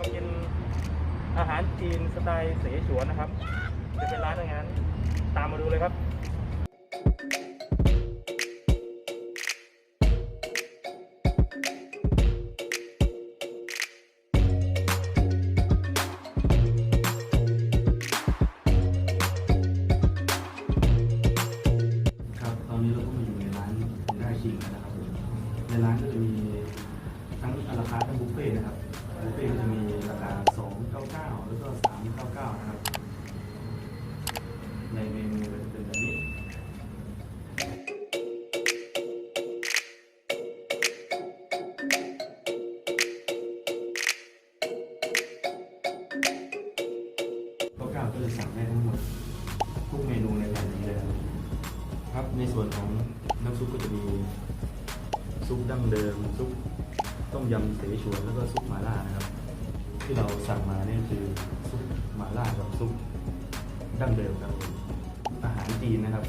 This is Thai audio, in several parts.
ามากินอาหารจีนสไตล์เสฉวนนะครับ จะเป็นร้านยังไงนั้นตามมาดูเลยครับครับ ก็กล่าวก็จะสั่งได้ทั้งหมดทุกเมนูในร้านนี้เลยครับครับในส่วนของน้ำซุปก็จะมีซุปดั้งเดิมซุปต้มยำเสฉวนแล้วก็ซุปหม่าล่านะครับ ที่เราสั่งมาเนี่ยคือซุปหม่าล่ากับซุปดั้งเดิมครับอาหารจีนนะครับ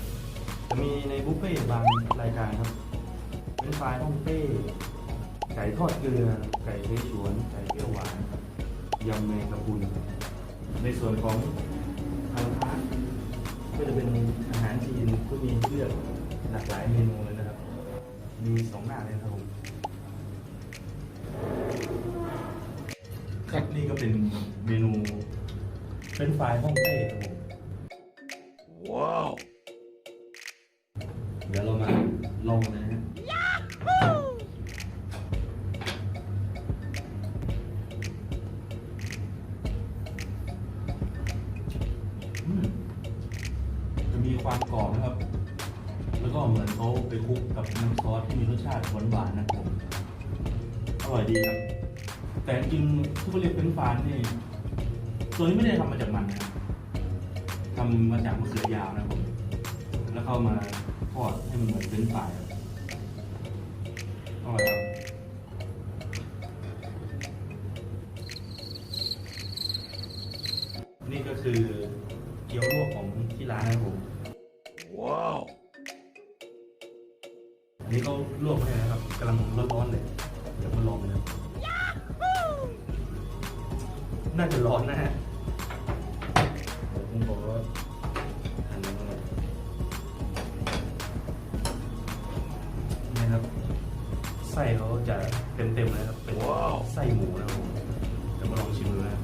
จะมีในบุฟเฟ่ต์บางรายการครับ เป็นฟรายฮ่องเต้ไก่ทอดเกลือ ไก่เสฉวน ไก่เปรี้ยวหวานยำแมงกะพรุนในส่วนของ นก็มีเลือกหลากหลายเมนูเลยนะครับ มีสองหน้าเลยนะครับผมครับนี่ก็เป็นเมนูเป็นไฟรายฮ่องเต้ครับผมว้าว เดี๋ยวเรามาลองเลยนะ ก็เหมือนเขาไปคลุกกับน้ำซอสที่มีรสชาติหวานๆนะครับผมอร่อยดีครับ แต่จริงทุกเรียกเป็นฟานนี่ตัวนี้ไม่ได้ทำมาจากมันนะทำมาจากมะเขือยาวนะครับผมแล้วเข้ามาทอดให้มันเหมือนเป็นฟราย นนี้เขาลวกให้นะครับกำลังร้อนๆเลยเดี๋ยวมาลองกันนะน่าจะร้อนนะฮะเดี๋ยวผมขอหั่นมันก่อนนี่ครับไส้เขาจะเต็มๆเลยครับเป็นไส้หมูนะครับผมเดี๋ยวมาลองชิมดูนะครับ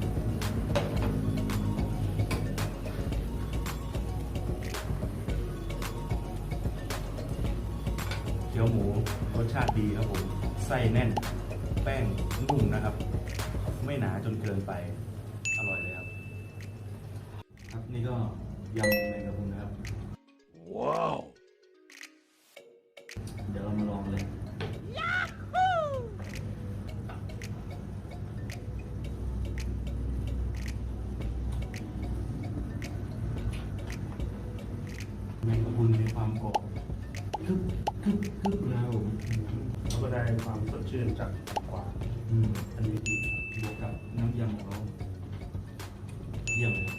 รสชาติดีครับผม ไส้แน่น แป้งนุ่มนะครับ ไม่หนาจนเกินไป อร่อยเลยครับ ครับนี่ก็ยำแมงกะพรุนนะครับ ว้าว เดี๋ยวเรามาลองเลยแมงกะพรุนมีความกรอบกึบกึบกึบแล้วแล้วก็ได้ความสด ชื่นจากกว่าอันนี้ดีบวกกับน้ำยำของเราเยี่ยมเลย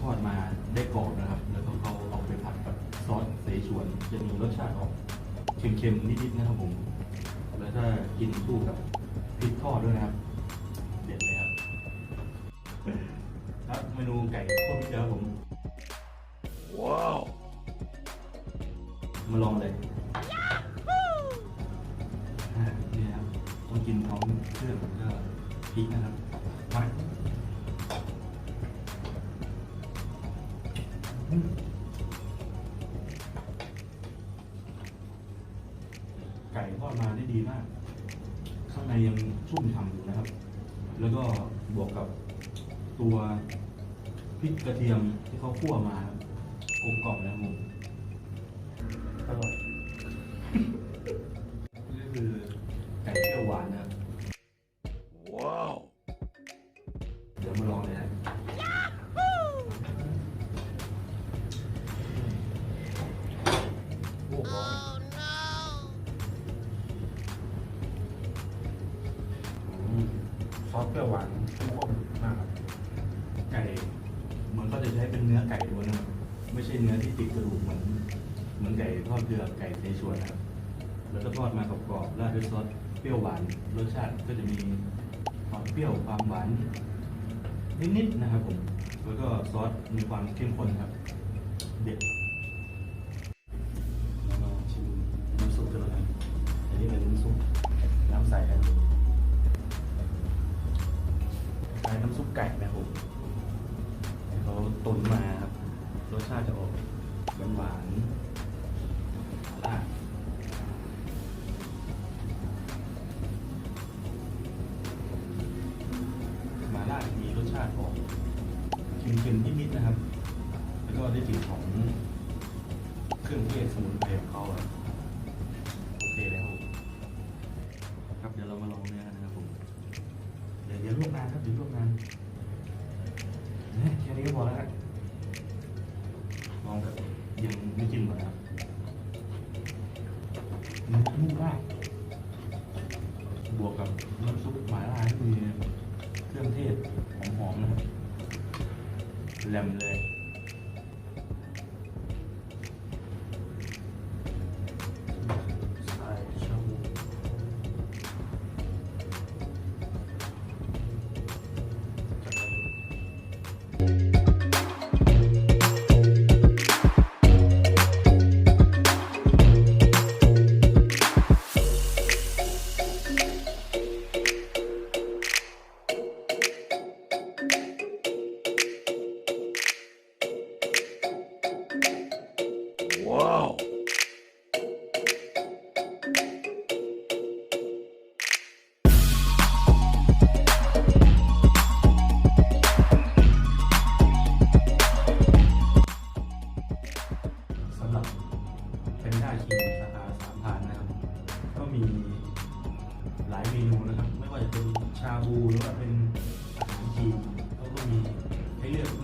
ทอดมาได้กรอบนะครับ แล้วก็เขาเอาไปผัดกับซอสเสฉวน จะมีรสชาติออกเค็มๆนิดๆนะครับผม แล้วถ้ากินคู่กับพริกทอดด้วยนะครับ เด็ดเลยครับ ครับเมนูไก่ข้นพริกครับผม ว้าว มาลองเลยอะนี่ครับต้องกินพร้อมเครื่องแล้วก็พริกนะครับ อดมาได้ดีมาก ข้างในยังชุ่มฉ่ำอยู่นะครับ แล้วก็บวกกับตัวพริกกระเทียมที่เขาคั่วมากลมกล่อมแล้วมุมอร่อยนี่คือไก่เที่ยวหวานนะว้าว เดี๋ยวมาลองเลยนะโอ้โห รี้ยวหวานเข้มข้นมากครับไก่เหมือนก็จะใช้เป็นเนื้อไก่ล้วนนะครับไม่ใช่เนื้อที่ติดกระดูกเหมือนเหมือนไก่ทอดเกลือไก่เสฉวนนะครับแล้วก็ทอดมากรอบๆราดด้วยซอสเปรี้ยวหวานรสชาติก็จะมีความเปรี้ยวความหวานนิดๆนะครับผมแล้วก็ซอสมีความเข้มข้นครับเด็ด น้ำซุปไก่นะครับผมเขาตุ๋นมาครับ รสชาติจะออกหวานๆอะหมาล่ามีรสชาติออกเค็มๆนิดๆนะครับ แล้วก็ได้กลิ่นของเครื่องเทศสมุนไพรของเขาโอเคแล้วครับ เดี๋ยวเรามาลองเนื้อกันนะครับผม เดี๋ยวเดี๋ยวลวกนานครับเดี๋ยวลวกนาน นี้ก็พอแล้วครับลองแบบยังไม่กินหมดนะครับเนื้อนุ่มมาก บวกกับน้ำซุปหมาล่าที่มีเครื่องเทศหอมๆนะครับแหลมเลย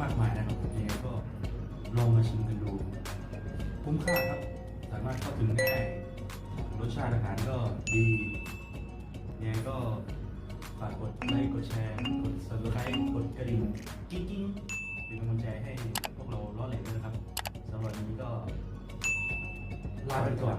มากมายนะครับยังไงก็ลองมาชิมกันดู คุ้มค่าครับ สามารถเข้าถึงง่ายรสชาติอาหารก็ดียังไงก็ฝากกดไลค์กดแชร์กด subscribe กดกระดิ่งกิ๊งๆเป็นกำลังใจให้พวกเราล้อแหลมด้วยนะครับสำหรับวันนี้ก็ลาไปก่อน